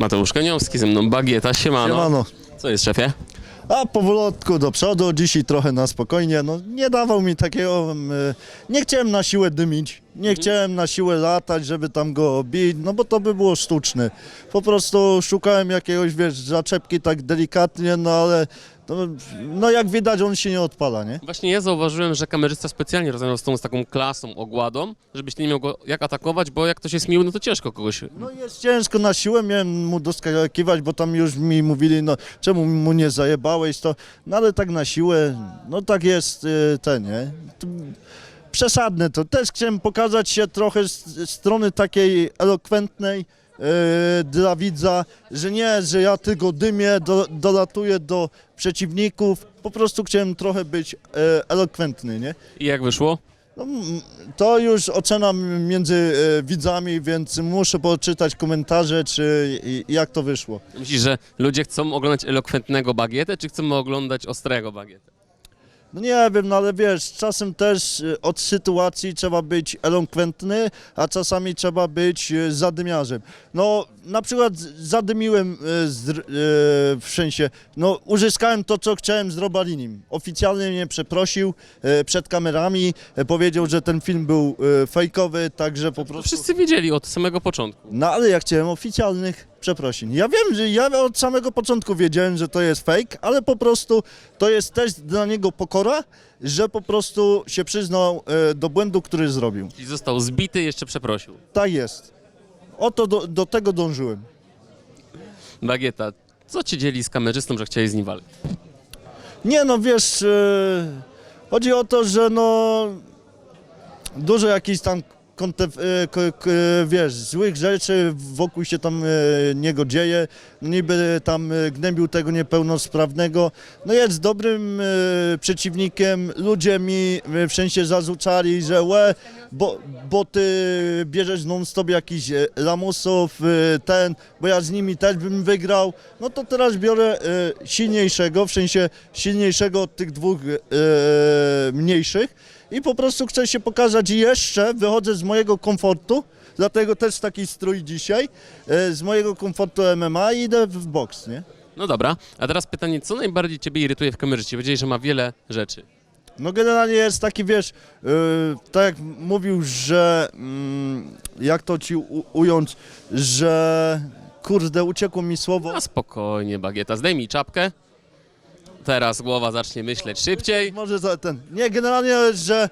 Mateusz Kaniowski, ze mną Bagieta, siemano. Siemano. Co jest, szefie? A powolutku do przodu, dzisiaj trochę na spokojnie. No, nie dawał mi takiego. mm, nie chciałem na siłę dymić, nie chciałem na siłę latać, żeby tam go bić, no bo to by było sztuczne. Po prostu szukałem jakiegoś, wiesz, zaczepki tak delikatnie, no ale no, no jak widać, on się nie odpala, nie? Właśnie ja zauważyłem, że kamerzysta specjalnie rozmawiał z tą z taką klasą, ogładą, żebyś ty nie miał go jak atakować, bo jak ktoś jest miły, no to ciężko kogoś. No jest ciężko na siłę, miałem mu doskakiwać, bo tam już mi mówili, no czemu mu nie zajebałeś to, no ale tak na siłę, no tak jest y, ten, nie? To Przesadne to. Też chciałem pokazać się trochę z, z strony takiej elokwentnej dla widza, że nie, że ja tylko dymię, do, dolatuję do przeciwników, po prostu chciałem trochę być y, elokwentny, nie? I jak wyszło? No, to już ocena między e, widzami, więc muszę poczytać komentarze, czy jak to wyszło. Myślisz, że ludzie chcą oglądać elokwentnego Bagietę, czy chcą oglądać ostrego Bagietę? No nie wiem, no ale wiesz, czasem też e, od sytuacji trzeba być elokwentny, a czasami trzeba być e, zadymiarzem. No na przykład z- zadymiłem e, z, w sensie, no uzyskałem to, co chciałem z Robalinim. Oficjalnie mnie przeprosił przed kamerami, powiedział, że ten film był e, fejkowy, także po prostu... wszyscy wiedzieli od samego początku. No ale ja chciałem oficjalnych przeprosin. Ja wiem, że ja od samego początku wiedziałem, że to jest fake, ale po prostu to jest też dla niego pokora, że po prostu się przyznał e, do błędu, który zrobił. I został zbity, jeszcze przeprosił. Tak jest. Oto do, do tego dążyłem. Bagieta, co cię dzieli z kamerzystą, że chciałeś z nim walczyć? Nie no, wiesz, e, chodzi o to, że no dużo jakichś tam kontef, e, ko, ko, wiesz, złych rzeczy wokół się tam e, niego dzieje. Niby tam e, gnębił tego niepełnosprawnego. No jest dobrym e, przeciwnikiem. Ludzie mi w sensie zarzucali, że łe, bo, bo ty bierzesz non-stop jakichś lamusów, e, ten, bo ja z nimi też bym wygrał. No to teraz biorę silniejszego, w sensie silniejszego od tych dwóch mniejszych i po prostu chcę się pokazać jeszcze, wychodzę z mojego komfortu, dlatego też taki strój dzisiaj, e, z mojego komfortu MMA i idę w boks, nie? No dobra, a teraz pytanie, co najbardziej ciebie irytuje w kamerzyście? Powiedziałeś, że ma wiele rzeczy. No generalnie jest taki, wiesz, yy, tak jak mówił, że mm, jak to ci ująć, że kurde, uciekło mi słowo. A spokojnie, Bagieta, zdejmij czapkę. Teraz głowa zacznie myśleć szybciej. Może za ten. Nie, generalnie, że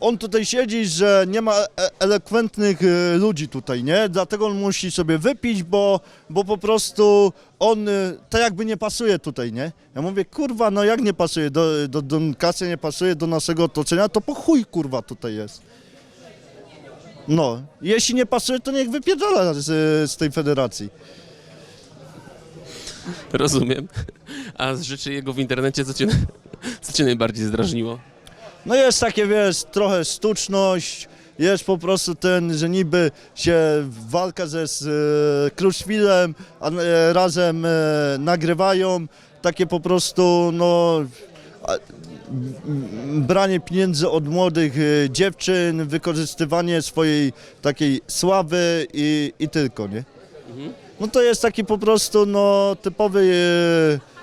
on tutaj siedzi, że nie ma e- elokwentnych e, ludzi tutaj, nie? Dlatego on musi sobie wypić, bo, bo po prostu on tak jakby nie pasuje tutaj, nie? Ja mówię, kurwa, no jak nie pasuje? Do, do Donkasia nie pasuje, do naszego otoczenia, to po chuj, kurwa, tutaj jest. No, jeśli nie pasuje, to niech wypierdala z, z tej federacji. Rozumiem. A z rzeczy jego w internecie, co cię, co cię najbardziej zdrażniło? No jest takie, wiesz, trochę sztuczność, jest po prostu ten, że niby się walka ze z, e, Kruszwilem, a e, razem e, nagrywają, takie po prostu, no, a, m, branie pieniędzy od młodych e, dziewczyn, wykorzystywanie swojej takiej sławy i, i tylko, nie? No to jest taki po prostu, no, typowy e,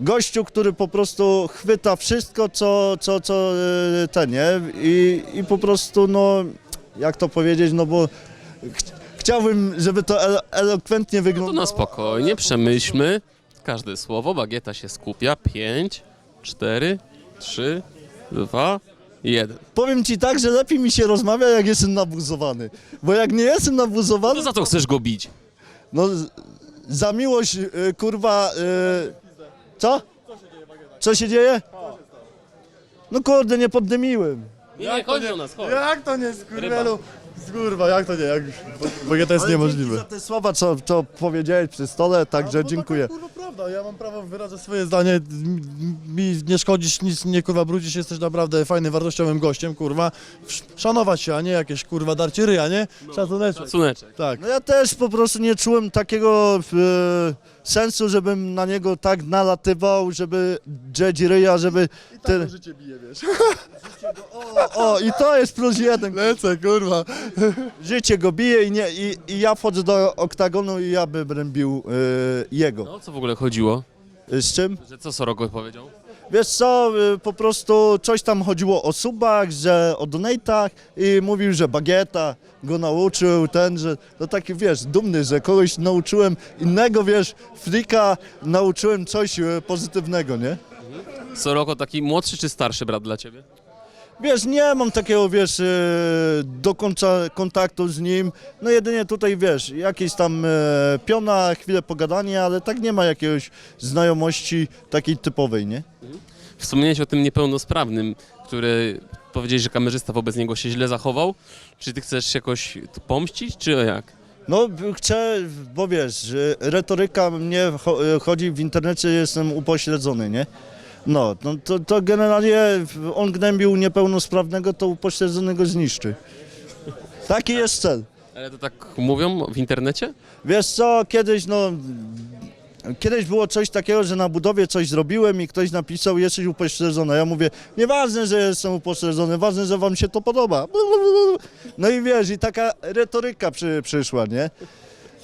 gościu, który po prostu chwyta wszystko, co, co, co e, ten, nie? I, I po prostu, no, jak to powiedzieć, no bo ch chciałbym, żeby to elo elokwentnie To wyglądało. na spokojnie, przemyślmy. Każde słowo, Bagieta się skupia. Pięć, cztery, trzy, dwa, jeden. Powiem ci tak, że lepiej mi się rozmawia, jak jestem nabuzowany. Bo jak nie jestem No nabuzowany, za co chcesz go bić? no za miłość, e, kurwa, e, co? Co się dzieje? No kurde, nie poddymiłem. Nie, nie, chodź do nas, chodź. Jak to nie, skurwielu? Kurwa, jak to nie, jak, bo, bo to jest Ale dzięki niemożliwe. za te słowa, co, co powiedziałeś przy stole, także dziękuję. Prawda, ja mam prawo wyrażać swoje zdanie, mi nie szkodzisz, nic nie kurwa brudzisz, jesteś naprawdę fajnym, wartościowym gościem, kurwa. Sz- Szanować się, a nie jakieś kurwa darcie ryja, nie? Szacuneczek. Szacuneczek. Tak. No ja też po prostu nie czułem takiego e, sensu, żebym na niego tak nalatywał, żeby drzeć ryja, żeby... Ten... życie bije, wiesz. O, o, i to jest plus jeden. Lecę, kurwa. Życie go bije i, nie, i, i ja wchodzę do oktagonu i ja bym bił y, jego. No o co w ogóle chodziło? Y, Z czym? Że co Soroko powiedział? Wiesz co, y, po prostu coś tam chodziło o subach, że o donatach i mówił, że bagieta go nauczył, ten, że no taki wiesz, dumny, że kogoś nauczyłem innego, wiesz, frika nauczyłem coś y, pozytywnego, nie? Soroko taki młodszy czy starszy brat dla ciebie? Wiesz, nie mam takiego, wiesz, y, do końca kontaktu z nim, no jedynie tutaj, wiesz, jakieś tam e, piona, chwilę pogadania, ale tak nie ma jakiegoś znajomości takiej typowej, nie? Wspomniałeś o tym niepełnosprawnym, który powiedziałeś, że kamerzysta wobec niego się źle zachował. Czy ty chcesz się jakoś pomścić, czy jak? No, chcę, bo wiesz, retoryka mnie cho- chodzi w internecie, jestem upośledzony, nie? No, no to, to generalnie on gnębił niepełnosprawnego, to upośledzonego zniszczy. Taki jest cel. Ale to tak mówią w internecie? Wiesz co, kiedyś no... Kiedyś było coś takiego, że na budowie coś zrobiłem i ktoś napisał, jesteś upośledzony. Ja mówię, nieważne, że jestem upośledzony, ważne, że wam się to podoba. No i wiesz, i taka retoryka przy, przyszła, nie?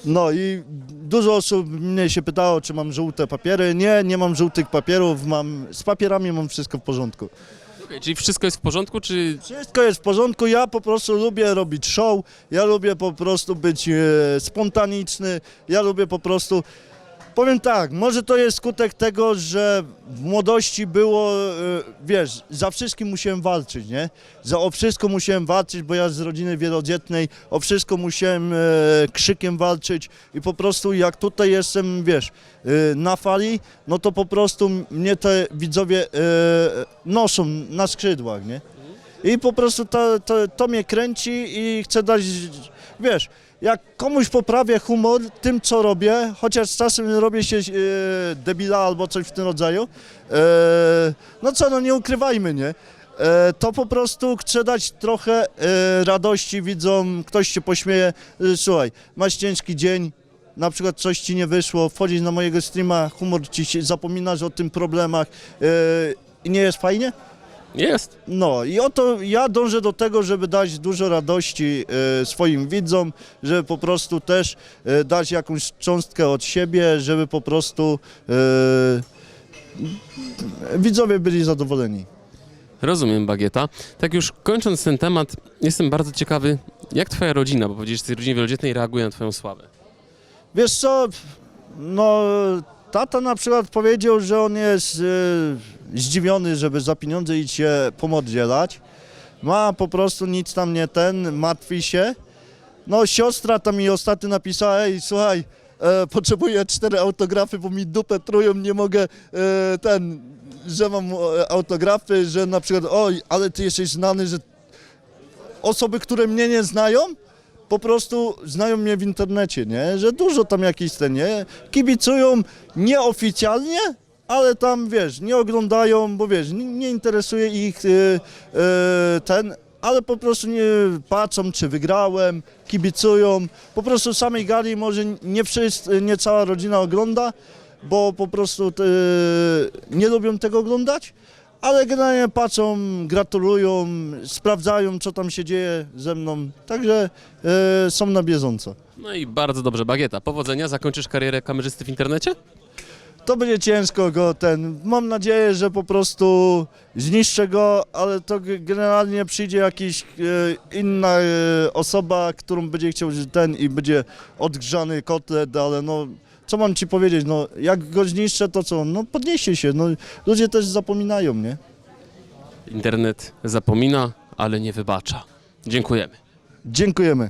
No i dużo osób mnie się pytało, czy mam żółte papiery. Nie, nie mam żółtych papierów, mam, z papierami mam wszystko w porządku. Okej, czyli wszystko jest w porządku, czy Wszystko jest w porządku, ja po prostu lubię robić show, ja lubię po prostu być e, spontaniczny, ja lubię po prostu... Powiem tak, może to jest skutek tego, że w młodości było, e, wiesz, za wszystkim musiałem walczyć, nie? Za o wszystko musiałem walczyć, bo ja z rodziny wielodzietnej, o wszystko musiałem e, krzykiem walczyć i po prostu jak tutaj jestem, wiesz, e, na fali, no to po prostu mnie te widzowie e, noszą na skrzydłach, nie? I po prostu to, to, to mnie kręci i chcę dać, wiesz, jak komuś poprawię humor tym, co robię, chociaż czasem robię się e, debila albo coś w tym rodzaju, e, no co, no nie ukrywajmy, nie? E, to po prostu chcę dać trochę radości widzom, ktoś się pośmieje, słuchaj, masz ciężki dzień, na przykład coś ci nie wyszło, wchodzisz na mojego streama, humor ci się, zapominasz o tym problemach i nie jest fajnie? Jest? No i oto ja dążę do tego, żeby dać dużo radości e, swoim widzom, żeby po prostu też e, dać jakąś cząstkę od siebie, żeby po prostu e, widzowie byli zadowoleni. Rozumiem, Bagieta. Tak już kończąc ten temat, jestem bardzo ciekawy, jak twoja rodzina, bo powiedziałeś, że tej rodziny wielodzietnej reaguje na twoją sławę. Wiesz co, no tata na przykład powiedział, że on jest e, zdziwiony, żeby za pieniądze iść się pomoddzielać. Ma po prostu nic tam nie ten, martwi się. No siostra tam mi ostatnio napisała, ej słuchaj, e, potrzebuję cztery autografy, bo mi dupę trują, nie mogę e, ten, że mam e, autografy, że na przykład, oj, ale ty jesteś znany, że osoby, które mnie nie znają, po prostu znają mnie w internecie, nie? Że dużo tam jakiś ten, nie? Kibicują nieoficjalnie, ale tam, wiesz, nie oglądają, bo wiesz, nie, nie interesuje ich y, y, ten, ale po prostu nie patrzą, czy wygrałem, kibicują. Po prostu samej gali może nie wszyscy, nie cała rodzina ogląda, bo po prostu y, nie lubią tego oglądać. Ale generalnie patrzą, gratulują, sprawdzają, co tam się dzieje ze mną. Także e, są na bieżąco. No i bardzo dobrze, Bagieta. Powodzenia, zakończysz karierę kamerzysty w internecie? To będzie ciężko go ten. Mam nadzieję, że po prostu zniszczę go, ale to generalnie przyjdzie jakiś e, inna e, osoba, którą będzie chciał że ten i będzie odgrzany kotlet, ale no. Co mam ci powiedzieć, no jak go zniszczę, to co? No podniesie się, no ludzie też zapominają, nie? Internet zapomina, ale nie wybacza. Dziękujemy. Dziękujemy.